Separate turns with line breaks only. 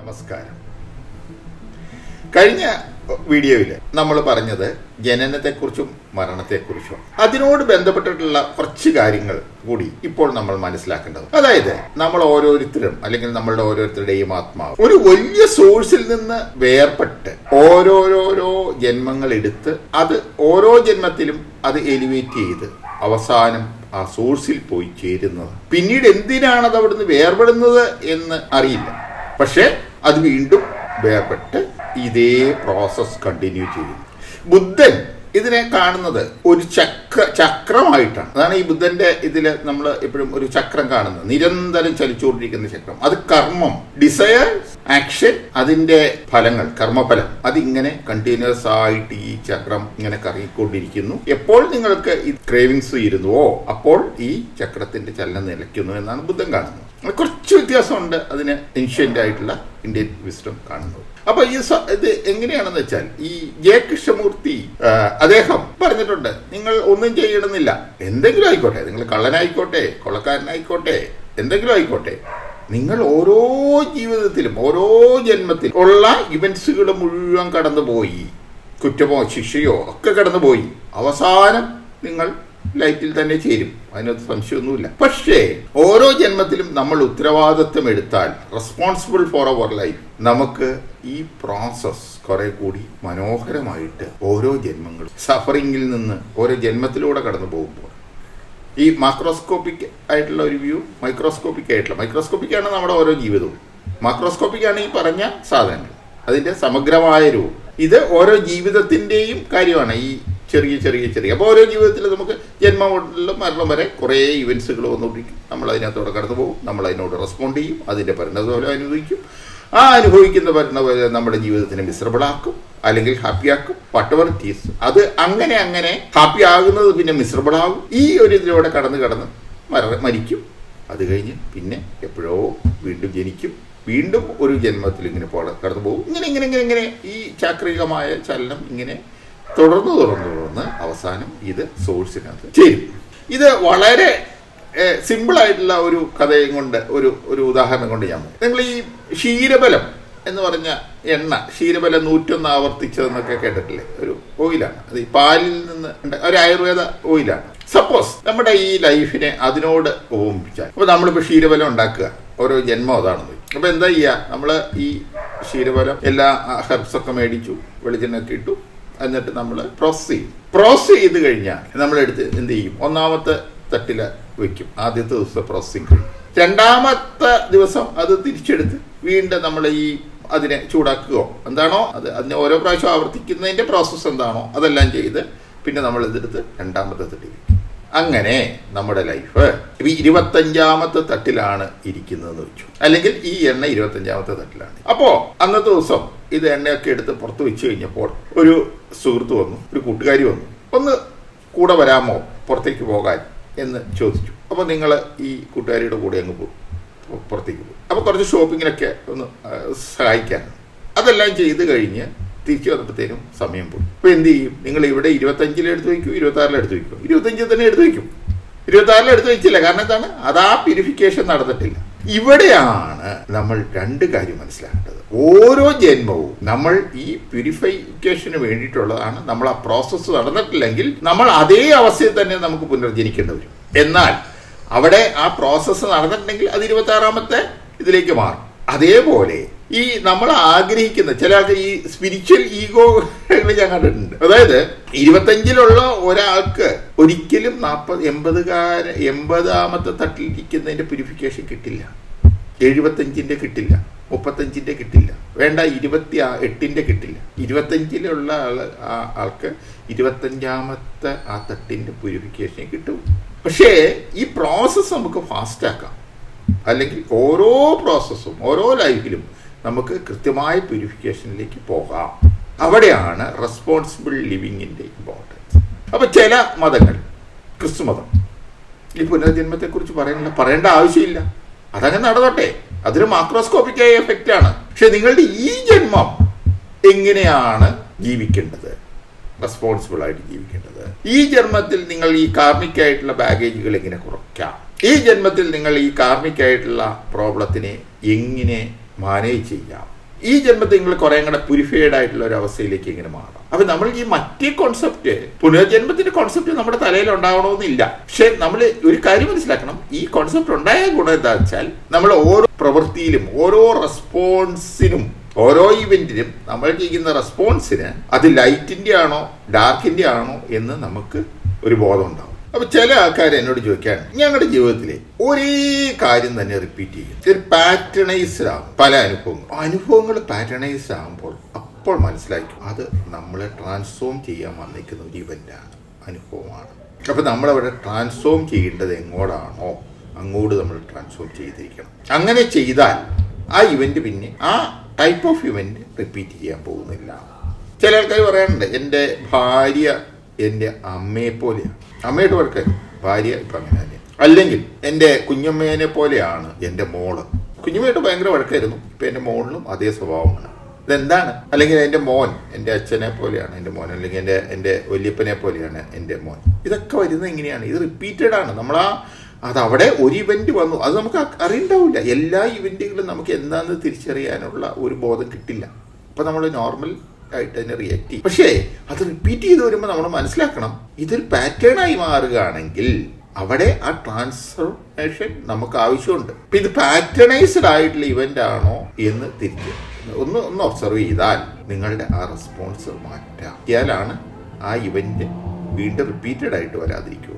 നമസ്കാരം. കഴിഞ്ഞ വീഡിയോയിൽ നമ്മൾ പറഞ്ഞത് ജനനത്തെക്കുറിച്ചും മരണത്തെക്കുറിച്ചും. അതിനോട് ബന്ധപ്പെട്ടിട്ടുള്ള കുറച്ച് കാര്യങ്ങൾ കൂടി ഇപ്പോൾ നമ്മൾ മനസ്സിലാക്കേണ്ടത്. അതായത് നമ്മൾ ഓരോരുത്തരും അല്ലെങ്കിൽ നമ്മളുടെ ഓരോരുത്തരുടെയും ആത്മാവ് ഒരു വലിയ സോഴ്സിൽ നിന്ന് വേർപെട്ട് ഓരോരോരോ ജന്മങ്ങൾ എടുത്ത് അത് ഓരോ ജന്മത്തിലും അത് എലിവേറ്റ് ചെയ്ത് അവസാനം ആ സോഴ്സിൽ പോയി ചേരുന്നത്. പിന്നീട് എന്തിനാണ് അത് അവിടുന്ന് വേർപെടുന്നത് എന്ന് അറിയില്ല. പക്ഷേ അത് വീണ്ടും വേർപെട്ട് ഇതേ പ്രോസസ് കണ്ടിന്യൂ ചെയ്യുന്നു. ബുദ്ധൻ ഇതിനെ കാണുന്നത് ഒരു ചക്ര ചക്രമായിട്ടാണ്. അതാണ് ഈ ബുദ്ധന്റെ ഇതിൽ നമ്മൾ എപ്പോഴും ഒരു ചക്രം കാണുന്നത്. നിരന്തരം ചലിച്ചുകൊണ്ടിരിക്കുന്ന ചക്രം. അത് കർമ്മം ഡിസയർ ആക്ഷൻ അതിന്റെ ഫലങ്ങൾ കർമ്മഫലം. അതിങ്ങനെ കണ്ടിന്യൂസ് ആയിട്ട് ഈ ചക്രം ഇങ്ങനെ കറങ്ങിക്കൊണ്ടിരിക്കുന്നു. എപ്പോൾ നിങ്ങൾക്ക് ഈ ക്രേവിങ്സ് ഇരുന്നുവോ അപ്പോൾ ഈ ചക്രത്തിന്റെ ചലനം നിലയ്ക്കുന്നു എന്നാണ് ബുദ്ധൻ കാണുന്നത്. കുറച്ച് വ്യത്യാസമുണ്ട് അതിന് ഏൻഷ്യന്റ് ആയിട്ടുള്ള ഇന്ത്യൻ വിസ്റ്റം കാണുന്നത് അപ്പൊ ഈ ഇത് എങ്ങനെയാണെന്ന് വെച്ചാൽ ഈ ജെ കൃഷ്ണമൂർത്തി അദ്ദേഹം പറഞ്ഞിട്ടുണ്ട് നിങ്ങൾ ഒന്നും ചെയ്യണമെന്നില്ല. എന്തെങ്കിലും ആയിക്കോട്ടെ നിങ്ങൾ കള്ളനായിക്കോട്ടെ കൊള്ളക്കാരനായിക്കോട്ടെ എന്തെങ്കിലും ആയിക്കോട്ടെ. നിങ്ങൾ ഓരോ ജീവിതത്തിലും ഓരോ ജന്മത്തിലും ഉള്ള ഇവന്റ്സുകൾ മുഴുവൻ കടന്നുപോയി. കുറ്റമോ ശിക്ഷയോ ഒക്കെ കടന്നുപോയി. അവസാനം നിങ്ങൾ ലൈറ്റിൽ തന്നെ ചേരും. അതിനകത്ത് സംശയമൊന്നുമില്ല. പക്ഷേ ഓരോ ജന്മത്തിലും നമ്മൾ ഉത്തരവാദിത്വം എടുത്താൽ റെസ്പോൺസിബിൾ ഫോർ അവർ ലൈഫ് നമുക്ക് ഈ പ്രോസസ് കുറെ കൂടി മനോഹരമായിട്ട് ഓരോ ജന്മങ്ങളും സഫറിങ്ങിൽ നിന്ന് ഓരോ ജന്മത്തിലൂടെ കടന്നു പോകുമ്പോൾ. ഈ മാക്രോസ്കോപ്പിക് ആയിട്ടുള്ള ഒരു വ്യൂ മൈക്രോസ്കോപ്പിക് ആയിട്ടുള്ള മൈക്രോസ്കോപ്പിക് ആണ് നമ്മുടെ ഓരോ ജീവിതവും. മാക്രോസ്കോപ്പിക് ആണ് ഈ പറഞ്ഞ സാധനങ്ങൾ. അതിന്റെ സമഗ്രമായ രൂപം. ഇത് ഓരോ ജീവിതത്തിന്റെയും കാര്യമാണ്. ഈ ചെറിയ ചെറിയ ചെറിയ. അപ്പോൾ ഓരോ ജീവിതത്തിൽ നമുക്ക് ജന്മം മരണം വരെ കുറേ ഇവൻസുകൾ വന്നുകൊണ്ടിരിക്കും. നമ്മൾ അതിനകത്തോടെ കടന്നു പോകും. നമ്മൾ അതിനോട് റെസ്പോണ്ട് ചെയ്യും. അതിന്റെ പരിണതഫലം അനുഭവിക്കും. ആ അനുഭവിക്കുന്ന പരിണതഫലം നമ്മുടെ ജീവിതത്തിനെ മിശ്രബിളാക്കും അല്ലെങ്കിൽ ഹാപ്പിയാക്കും വട്ടവർ ടീസ് അത് അങ്ങനെ അങ്ങനെ ഹാപ്പി ആകുന്നത് പിന്നെ മിശ്രബിളാകും ഈ ഒരു ഇതിലൂടെ കടന്ന് കടന്ന് മര മരിക്കും. അത് കഴിഞ്ഞ് പിന്നെ എപ്പോഴോ വീണ്ടും ജനിക്കും. വീണ്ടും ഒരു ജന്മത്തിൽ ഇങ്ങനെ കടന്നു പോകും. ഇങ്ങനെ ഇങ്ങനെ ഇങ്ങനെ ഇങ്ങനെ ഈ ചാക്രികമായ ചലനം ഇങ്ങനെ തുടർന്ന് തുടർന്ന് തുടർന്ന് അവസാനം ഇത് സോഴ്സിനകത്ത് ചെയ്യും. ഇത് വളരെ സിമ്പിൾ ആയിട്ടുള്ള ഒരു കഥയും കൊണ്ട് ഒരു ഒരു ഉദാഹരണം കൊണ്ട് ഞാൻ. നിങ്ങൾ ഈ ക്ഷീരബലം എന്ന് പറഞ്ഞ എണ്ണ ക്ഷീരബലം നൂറ്റൊന്ന് ആവർത്തിച്ചതെന്നൊക്കെ കേട്ടിട്ടില്ലേ? ഒരു ഓയിലാണ്. അത് ഈ പാലിൽ നിന്ന് ഒരു ആയുർവേദ ഓയിലാണ്. സപ്പോസ് നമ്മുടെ ഈ ലൈഫിനെ അതിനോട് ഓമിപ്പിച്ചാൽ അപ്പൊ നമ്മളിപ്പോ ക്ഷീരബലം ഉണ്ടാക്കുക. ഓരോ ജന്മം അതാണെന്ന്. വെച്ചു. അപ്പൊ എന്താ ചെയ്യുക നമ്മൾ ഈ ക്ഷീരബലം എല്ലാ ഹെർബ്സ് ഒക്കെ മേടിച്ചു വെളിച്ചെണ്ണൊക്കെ ഇട്ടു എന്നിട്ട് നമ്മൾ പ്രോസസ് ചെയ്യും. പ്രോസസ് ചെയ്ത് കഴിഞ്ഞാൽ നമ്മളെടുത്ത് എന്ത് ചെയ്യും? ഒന്നാമത്തെ തട്ടിൽ വെക്കും. ആദ്യത്തെ ദിവസം പ്രോസസ്സിങ് രണ്ടാമത്തെ ദിവസം അത് തിരിച്ചെടുത്ത് വീണ്ടും നമ്മൾ ഈ അതിനെ ചൂടാക്കുകയോ എന്താണോ? അത് അതിനെ ഓരോ പ്രാവശ്യം ആവർത്തിക്കുന്നതിന്റെ പ്രോസസ്സ് എന്താണോ? അതെല്ലാം ചെയ്ത് പിന്നെ നമ്മൾ ഇതെടുത്ത് രണ്ടാമത്തെ തട്ടിൽ വെക്കും അങ്ങനെ നമ്മുടെ ലൈഫ് ഇരുപത്തഞ്ചാമത്തെ തട്ടിലാണ് ഇരിക്കുന്നതെന്ന് വെച്ചു. അല്ലെങ്കിൽ ഈ എണ്ണ ഇരുപത്തഞ്ചാമത്തെ തട്ടിലാണ്. അപ്പോ അന്നത്തെ ദിവസം ഇത് എണ്ണയൊക്കെ എടുത്ത് പുറത്ത് വെച്ച് കഴിഞ്ഞപ്പോൾ ഒരു സുഹൃത്ത് വന്നു ഒരു കൂട്ടുകാരി വന്നു. ഒന്ന് കൂടെ വരാമോ? പുറത്തേക്ക് പോകാൻ? എന്ന് ചോദിച്ചു. അപ്പോൾ നിങ്ങൾ ഈ കൂട്ടുകാരിയുടെ കൂടെ അങ്ങ് പോകും പുറത്തേക്ക് പോകും അപ്പോൾ കുറച്ച് ഷോപ്പിങ്ങിനൊക്കെ ഒന്ന് സഹായിക്കാൻ. അതെല്ലാം ചെയ്ത് കഴിഞ്ഞ് തിരിച്ചു വന്നപ്പോഴത്തേനും സമയം പോയി. അപ്പോൾ എന്ത് ചെയ്യും? നിങ്ങൾ ഇവിടെ ഇരുപത്തഞ്ചിൽ എടുത്ത് വയ്ക്കും ഇരുപത്തി ആറിൽ എടുത്ത് വയ്ക്കും. ഇരുപത്തഞ്ചിൽ തന്നെ എടുത്ത് വയ്ക്കും. ഇരുപത്തി ആറിൽ എടുത്ത് വെച്ചില്ല കാരണം എന്താണ്? അത് ആ പ്യൂരിഫിക്കേഷൻ നടന്നിട്ടില്ല. ഇവിടെയാണ് നമ്മൾ രണ്ട് കാര്യം മനസ്സിലാക്കേണ്ടത്. ഓരോ ജന്മവും നമ്മൾ ഈ പ്യൂരിഫിക്കേഷന് വേണ്ടിയിട്ടുള്ളതാണ്. നമ്മൾ ആ പ്രോസസ്സ് നടന്നിട്ടില്ലെങ്കിൽ നമ്മൾ അതേ അവസ്ഥയിൽ തന്നെ നമുക്ക് പുനർജനിക്കേണ്ടി വരും. എന്നാൽ അവിടെ ആ പ്രോസസ്സ് നടന്നിട്ടുണ്ടെങ്കിൽ അത് ഇരുപത്തി ആറാമത്തെ ഇതിലേക്ക് മാറും. അതേപോലെ ഈ നമ്മൾ ആഗ്രഹിക്കുന്ന ചില ആൾക്കാർ ഈ സ്പിരിച്വൽ ഈഗോ ഞാൻ കണ്ടിട്ടുണ്ട്. അതായത് ഇരുപത്തഞ്ചിലുള്ള ഒരാൾക്ക് ഒരിക്കലും നാൽപ്പത് എൺപതുകാര എൺപതാമത്തെ തട്ടിലിരിക്കുന്നതിന്റെ പ്യൂരിഫിക്കേഷൻ കിട്ടില്ല. എഴുപത്തഞ്ചിന്റെ കിട്ടില്ല. മുപ്പത്തഞ്ചിന്റെ കിട്ടില്ല. വേണ്ട ഇരുപത്തി എട്ടിന്റെ കിട്ടില്ല. ഇരുപത്തഞ്ചിലുള്ള ആൾ ആ ആൾക്ക് ഇരുപത്തഞ്ചാമത്തെ ആ തട്ടിന്റെ പ്യൂരിഫിക്കേഷൻ കിട്ടും. പക്ഷേ ഈ പ്രോസസ്സ് നമുക്ക് ഫാസ്റ്റാക്കാം അല്ലെങ്കിൽ ഓരോ പ്രോസസ്സും ഓരോ ലൈഫിലും നമുക്ക് കൃത്യമായ പ്യൂരിഫിക്കേഷനിലേക്ക് പോകാം. അവിടെയാണ് റെസ്പോൺസിബിൾ ലിവിങ്ങിന്റെ ഇമ്പോർട്ടൻസ് അപ്പോൾ ചില മതങ്ങൾ ക്രിസ്തു മതം ഈ പുനർജന്മത്തെക്കുറിച്ച് പറയണ്ട പറയേണ്ട ആവശ്യമില്ല. അതങ്ങനെ നടന്നോട്ടെ. അതൊരു മാക്രോസ്കോപ്പിക്കായ എഫക്റ്റ് ആണ്. പക്ഷെ നിങ്ങളുടെ ഈ ജന്മം എങ്ങനെയാണ് ജീവിക്കേണ്ടത്? റെസ്പോൺസിബിൾ ആയിട്ട് ജീവിക്കേണ്ടത്. ഈ ജന്മത്തിൽ നിങ്ങൾ ഈ കാർമിക് ആയിട്ടുള്ള ബാഗേജുകൾ എങ്ങനെ കുറയ്ക്കാം? ഈ ജന്മത്തിൽ നിങ്ങൾ ഈ കാർമിക് ആയിട്ടുള്ള പ്രോബ്ലത്തിനെ എങ്ങനെ മാനേജ് ചെയ്യാം. ഈ ജന്മത്തിൽ നിങ്ങൾ കുറെ കൂടെ പ്യൂരിഫൈഡ് ആയിട്ടുള്ള ഒരു അവസ്ഥയിലേക്ക് ഇങ്ങനെ മാറാം അപ്പൊ നമ്മൾ ഈ മറ്റേ കോൺസെപ്റ്റ് പുനർജന്മത്തിന്റെ കോൺസെപ്റ്റ് നമ്മുടെ തലയിൽ ഉണ്ടാവണമെന്നില്ല. പക്ഷെ നമ്മൾ ഒരു കാര്യം മനസ്സിലാക്കണം. ഈ കോൺസെപ്റ്റ് ഉണ്ടായ ഗുണം എന്താ വെച്ചാൽ നമ്മൾ ഓരോ പ്രവൃത്തിയിലും ഓരോ റെസ്പോൺസിനും ഓരോ ഇവന്റിനും നമ്മൾ ചെയ്യുന്ന റെസ്പോൺസിന് അത് ലൈറ്റിന്റെ ആണോ ഡാർക്കിന്റെ ആണോ എന്ന് നമുക്ക് ഒരു ബോധം ഉണ്ടാവും. അപ്പൊ ചില ആൾക്കാർ എന്നോട് ചോദിക്കാണ് ഞങ്ങളുടെ ജീവിതത്തിലെ ഒരേ കാര്യം തന്നെ റിപ്പീറ്റ് ചെയ്യും. ഒരു പാറ്റേണൈസ്ഡ് ആകും പല അനുഭവങ്ങൾ അനുഭവങ്ങൾ പാറ്റേണൈസ്ഡ് ആകുമ്പോൾ അപ്പോൾ മനസ്സിലാക്കും അത് നമ്മളെ ട്രാൻസ്ഫോം ചെയ്യാൻ വന്നിരിക്കുന്ന ഒരു ഇവന്റാണ് അനുഭവമാണ്. അപ്പൊ നമ്മളവിടെ ട്രാൻസ്ഫോം ചെയ്യേണ്ടത് എങ്ങോട്ടാണോ അങ്ങോട്ട് നമ്മൾ ട്രാൻസ്ഫോം ചെയ്തിരിക്കണം. അങ്ങനെ ചെയ്താൽ ആ ഇവന്റ് പിന്നെ ആ ടൈപ്പ് ഓഫ് ഇവന്റ് റിപ്പീറ്റ് ചെയ്യാൻ പോകുന്നില്ല. ചില ആൾക്കാർ പറയാനുണ്ട് എന്റെ ഭാര്യ എന്റെ അമ്മയെ പോലെയാണ് അമ്മയുടെ വർക്ക് ഭാര്യ ഇപ്പം അങ്ങനെ തന്നെ അല്ലെങ്കിൽ എന്റെ കുഞ്ഞമ്മേനെ പോലെയാണ് എന്റെ മോൾ. കുഞ്ഞമ്മയായിട്ട് ഭയങ്കര വഴക്കായിരുന്നു. ഇപ്പം എന്റെ മോളിലും അതേ സ്വഭാവമാണ്. ഇതെന്താണ്? അല്ലെങ്കിൽ എന്റെ മോൻ എന്റെ അച്ഛനെ പോലെയാണ് എന്റെ മോൻ. അല്ലെങ്കിൽ എന്റെ എന്റെ വല്യപ്പനെ പോലെയാണ് എന്റെ മോൻ. ഇതൊക്കെ വരുന്നത് എങ്ങനെയാണ്? ഇത് റിപ്പീറ്റഡ് ആണ്. നമ്മൾ ആ അത് അവിടെ ഒരു ഇവന്റ് വന്നു. അത് നമുക്ക് അറിയണ്ടാവില്ല. എല്ലാ ഇവന്റുകളും നമുക്ക് എന്താണെന്ന് തിരിച്ചറിയാനുള്ള ഒരു ബോധം കിട്ടില്ല. അപ്പം നമ്മൾ നോർമൽ ആയിട്ട് തന്നെ റിയാക്ട് ചെയ്യും. പക്ഷേ അത് റിപ്പീറ്റ് ചെയ്ത് വരുമ്പോൾ നമ്മൾ മനസ്സിലാക്കണം ഇതൊരു പാറ്റേണായി മാറുകയാണെങ്കിൽ അവിടെ ആ ട്രാൻസ്ഫർമേഷൻ നമുക്ക് ആവശ്യമുണ്ട്. അപ്പൊ ഇത് പാറ്റേണൈസ്ഡ് ആയിട്ടുള്ള ഇവന്റ് ആണോ എന്ന് തിരിച്ചു ഒന്ന് ഒന്ന് ഒബ്സർവ് ചെയ്താൽ നിങ്ങളുടെ ആ റെസ്പോൺസ് മാറ്റാം. ചെയ്യാലാണ് ആ ഇവന്റ് വീണ്ടും റിപ്പീറ്റഡ് ആയിട്ട് വരാതിരിക്കുക.